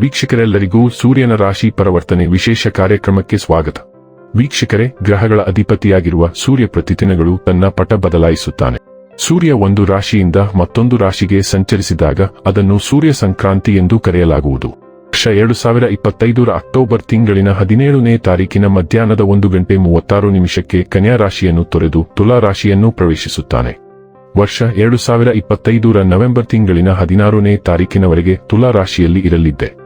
ವೀಕ್ಷಕರೆಲ್ಲರಿಗೂ ಸೂರ್ಯನ ರಾಶಿ ಪರಿವರ್ತನೆ ವಿಶೇಷ ಕಾರ್ಯಕ್ರಮಕ್ಕೆ ಸ್ವಾಗತ. ವೀಕ್ಷಕರೇ, ಗ್ರಹಗಳ ಅಧಿಪತಿಯಾಗಿರುವ ಸೂರ್ಯ ಪ್ರತಿದಿನಗಳು ತನ್ನ ಪಟ ಬದಲಾಯಿಸುತ್ತಾನೆ. ಸೂರ್ಯ ಒಂದು ರಾಶಿಯಿಂದ ಮತ್ತೊಂದು ರಾಶಿಗೆ ಸಂಚರಿಸಿದಾಗ ಅದನ್ನು ಸೂರ್ಯ ಸಂಕ್ರಾಂತಿ ಎಂದು ಕರೆಯಲಾಗುವುದು. ವರ್ಷ ಎರಡು ಸಾವಿರ ಇಪ್ಪತ್ತೈದರ ಅಕ್ಟೋಬರ್ ತಿಂಗಳಿನ ಹದಿನೇಳನೇ ತಾರೀಕಿನ ಮಧ್ಯಾಹ್ನದ ಒಂದು ಗಂಟೆ ಮೂವತ್ತಾರು ನಿಮಿಷಕ್ಕೆ ಕನ್ಯಾ ರಾಶಿಯನ್ನು ತೊರೆದು ತುಲಾ ರಾಶಿಯನ್ನು ಪ್ರವೇಶಿಸುತ್ತಾನೆ. ವರ್ಷ ಎರಡು ಸಾವಿರ ಇಪ್ಪತ್ತೈದರ ನವೆಂಬರ್ ತಿಂಗಳಿನ ಹದಿನಾರನೇ ತಾರೀಕಿನವರೆಗೆ ತುಲಾ ರಾಶಿಯಲ್ಲಿ ಇರಲಿದ್ದೆ.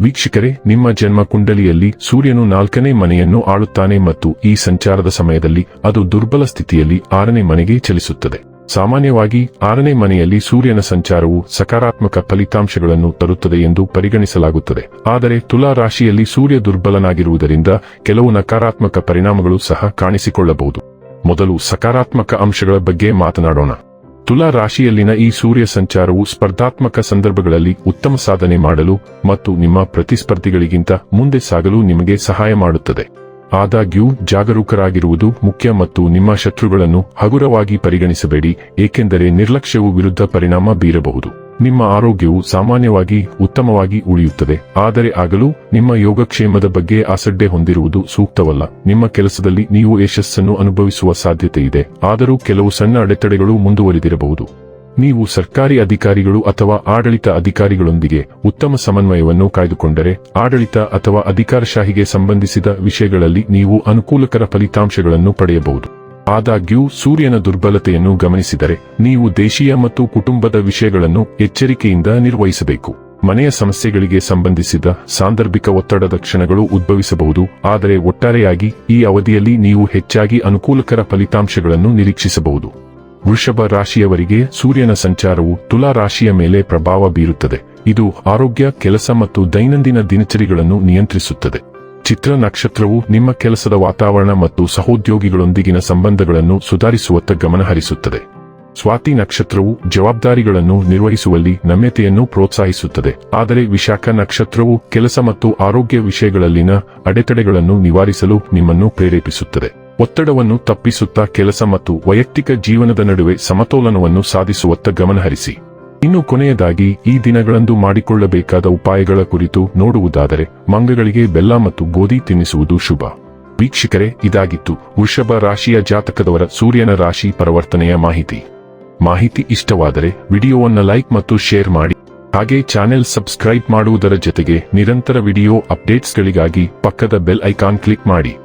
ವೀಕ್ಷಕರೇ, ನಿಮ್ಮ ಜನ್ಮ ಕುಂಡಲಿಯಲ್ಲಿ ಸೂರ್ಯನು ನಾಲ್ಕನೇ ಮನೆಯನ್ನು ಆಳುತ್ತಾನೆ ಮತ್ತು ಈ ಸಂಚಾರದ ಸಮಯದಲ್ಲಿ ಅದು ದುರ್ಬಲ ಸ್ಥಿತಿಯಲ್ಲಿ ಆರನೇ ಮನೆಗೆ ಚಲಿಸುತ್ತದೆ. ಸಾಮಾನ್ಯವಾಗಿ, ಆರನೇ ಮನೆಯಲ್ಲಿ ಸೂರ್ಯನ ಸಂಚಾರವು ಸಕಾರಾತ್ಮಕ ಫಲಿತಾಂಶಗಳನ್ನು ತರುತ್ತದೆ ಎಂದು ಪರಿಗಣಿಸಲಾಗುತ್ತದೆ. ಆದರೆ, ತುಲಾ ರಾಶಿಯಲ್ಲಿ ಸೂರ್ಯ ದುರ್ಬಲನಾಗಿರುವುದರಿಂದ ಕೆಲವು ನಕಾರಾತ್ಮಕ ಪರಿಣಾಮಗಳು ಸಹ ಕಾಣಿಸಿಕೊಳ್ಳಬಹುದು. ಮೊದಲು ಸಕಾರಾತ್ಮಕ ಅಂಶಗಳ ಬಗ್ಗೆ ಮಾತನಾಡೋಣ. ತುಲಾ ರಾಶಿಯಲ್ಲಿನ ಈ ಸೂರ್ಯ ಸಂಚಾರವು ಸ್ಪರ್ಧಾತ್ಮಕ ಸಂದರ್ಭಗಳಲ್ಲಿ ಉತ್ತಮ ಸಾಧನೆ ಮಾಡಲು ಮತ್ತು ನಿಮ್ಮ ಪ್ರತಿಸ್ಪರ್ಧಿಗಳಿಗಿಂತ ಮುಂದೆ ಸಾಗಲು ನಿಮಗೆ ಸಹಾಯ ಮಾಡುತ್ತದೆ. ಆದಾಗ್ಯೂ, ಜಾಗರೂಕರಾಗಿರುವುದು ಮುಖ್ಯ ಮತ್ತು ನಿಮ್ಮ ಶತ್ರುಗಳನ್ನು ಹಗುರವಾಗಿ ಪರಿಗಣಿಸಬೇಡಿ, ಏಕೆಂದರೆ ನಿರ್ಲಕ್ಷ್ಯವು ವಿರುದ್ಧ ಪರಿಣಾಮ ಬೀರಬಹುದು. ನಿಮ್ಮ ಆರೋಗ್ಯವು ಸಾಮಾನ್ಯವಾಗಿ ಉತ್ತಮವಾಗಿ ಉಳಿಯುತ್ತದೆ. ಆದರೆ ಆಗಲೂ ನಿಮ್ಮ ಯೋಗಕ್ಷೇಮದ ಬಗ್ಗೆ ಅಸಡ್ಡೆ ಹೊಂದಿರುವುದು ಸೂಕ್ತವಲ್ಲ. ನಿಮ್ಮ ಕೆಲಸದಲ್ಲಿ ನೀವು ಯಶಸ್ಸನ್ನು ಅನುಭವಿಸುವ ಸಾಧ್ಯತೆ ಇದೆ ಆದರೂ ಕೆಲವು ಸಣ್ಣ ಅಡೆತಡೆಗಳು ಮುಂದುವರಿದಿರಬಹುದು. ನೀವು ಸರ್ಕಾರಿ ಅಧಿಕಾರಿಗಳು ಅಥವಾ ಆಡಳಿತ ಅಧಿಕಾರಿಗಳೊಂದಿಗೆ ಉತ್ತಮ ಸಮನ್ವಯವನ್ನು ಕಾಯ್ದುಕೊಂಡರೆ, ಆಡಳಿತ ಅಥವಾ ಅಧಿಕಾರಶಾಹಿಗೆ ಸಂಬಂಧಿಸಿದ ವಿಷಯಗಳಲ್ಲಿ ನೀವು ಅನುಕೂಲಕರ ಫಲಿತಾಂಶಗಳನ್ನು ಪಡೆಯಬಹುದು. ಆದಾಗ್ಯೂ ಸೂರ್ಯನ ದುರ್ಬಲತೆಯನ್ನು ಗಮನಿಸಿದರೆ ನೀವು ದೇಶೀಯ ಮತ್ತು ಕುಟುಂಬದ ವಿಷಯಗಳನ್ನು ಎಚ್ಚರಿಕೆಯಿಂದ ನಿರ್ವಹಿಸಬೇಕು. ಮನೆಯ ಸಮಸ್ಯೆಗಳಿಗೆ ಸಂಬಂಧಿಸಿದ ಸಾಂದರ್ಭಿಕ ಒತ್ತಡದ ಕ್ಷಣಗಳು ಉದ್ಭವಿಸಬಹುದು, ಆದರೆ ಒಟ್ಟಾರೆಯಾಗಿ ಈ ಅವಧಿಯಲ್ಲಿ ನೀವು ಹೆಚ್ಚಾಗಿ ಅನುಕೂಲಕರ ಫಲಿತಾಂಶಗಳನ್ನು ನಿರೀಕ್ಷಿಸಬಹುದು. ವೃಷಭ ರಾಶಿಯವರಿಗೆ ಸೂರ್ಯನ ಸಂಚಾರವು ತುಲಾ ರಾಶಿಯ ಮೇಲೆ ಪ್ರಭಾವ ಬೀರುತ್ತದೆ. ಇದು ಆರೋಗ್ಯ, ಕೆಲಸ ಮತ್ತು ದೈನಂದಿನ ದಿನಚರಿಗಳನ್ನು ನಿಯಂತ್ರಿಸುತ್ತದೆ. ಚಿತ್ರ ನಕ್ಷತ್ರವು ನಿಮ್ಮ ಕೆಲಸದ ವಾತಾವರಣ ಮತ್ತು ಸಹೋದ್ಯೋಗಿಗಳೊಂದಿಗಿನ ಸಂಬಂಧಗಳನ್ನು ಸುಧಾರಿಸುವತ್ತ ಗಮನಹರಿಸುತ್ತದೆ. ಸ್ವಾತಿ ನಕ್ಷತ್ರವು ಜವಾಬ್ದಾರಿಗಳನ್ನು ನಿರ್ವಹಿಸುವಲ್ಲಿ ನಮ್ಯತೆಯನ್ನು ಪ್ರೋತ್ಸಾಹಿಸುತ್ತದೆ. ಆದರೆ ವಿಶಾಖ ನಕ್ಷತ್ರವು ಕೆಲಸ ಮತ್ತು ಆರೋಗ್ಯ ವಿಷಯಗಳಲ್ಲಿನ ಅಡೆತಡೆಗಳನ್ನು ನಿವಾರಿಸಲು ನಿಮ್ಮನ್ನು ಪ್ರೇರೇಪಿಸುತ್ತದೆ. ಒತ್ತಡವನ್ನು ತಪ್ಪಿಸುತ್ತಾ ಕೆಲಸ ಮತ್ತು ವೈಯಕ್ತಿಕ ಜೀವನದ ನಡುವೆ ಸಮತೋಲನವನ್ನು ಸಾಧಿಸುವತ್ತ ಗಮನಹರಿಸಿ. ಇನ್ನು ಕೊನೆಯದಾಗಿ, ಈ ದಿನಗಳಂದು ಮಾಡಿಕೊಳ್ಳಬೇಕಾದ ಉಪಾಯಗಳ ಕುರಿತು ನೋಡುವುದಾದರೆ, ಮಂಗಗಳಿಗೆ ಬೆಲ್ಲ ಮತ್ತು ಗೋಧಿ ತಿನ್ನಿಸುವುದು ಶುಭ. ವೀಕ್ಷಕರೇ, ಇದಾಗಿತ್ತು ವೃಷಭ ರಾಶಿಯ ಜಾತಕದವರ ಸೂರ್ಯನ ರಾಶಿ ಪರಿವರ್ತನೆಯ ಮಾಹಿತಿ. ಮಾಹಿತಿ ಇಷ್ಟವಾದರೆ, ವಿಡಿಯೋವನ್ನು ಲೈಕ್ ಮತ್ತು ಶೇರ್ ಮಾಡಿ. ಹಾಗೆ ಚಾನೆಲ್ ಸಬ್ಸ್ಕ್ರೈಬ್ ಮಾಡುವುದರ ಜೊತೆಗೆ ನಿರಂತರ ವಿಡಿಯೋ ಅಪ್ಡೇಟ್ಸ್ಗಳಿಗಾಗಿ ಪಕ್ಕದ ಬೆಲ್ ಐಕಾನ್ ಕ್ಲಿಕ್ ಮಾಡಿ.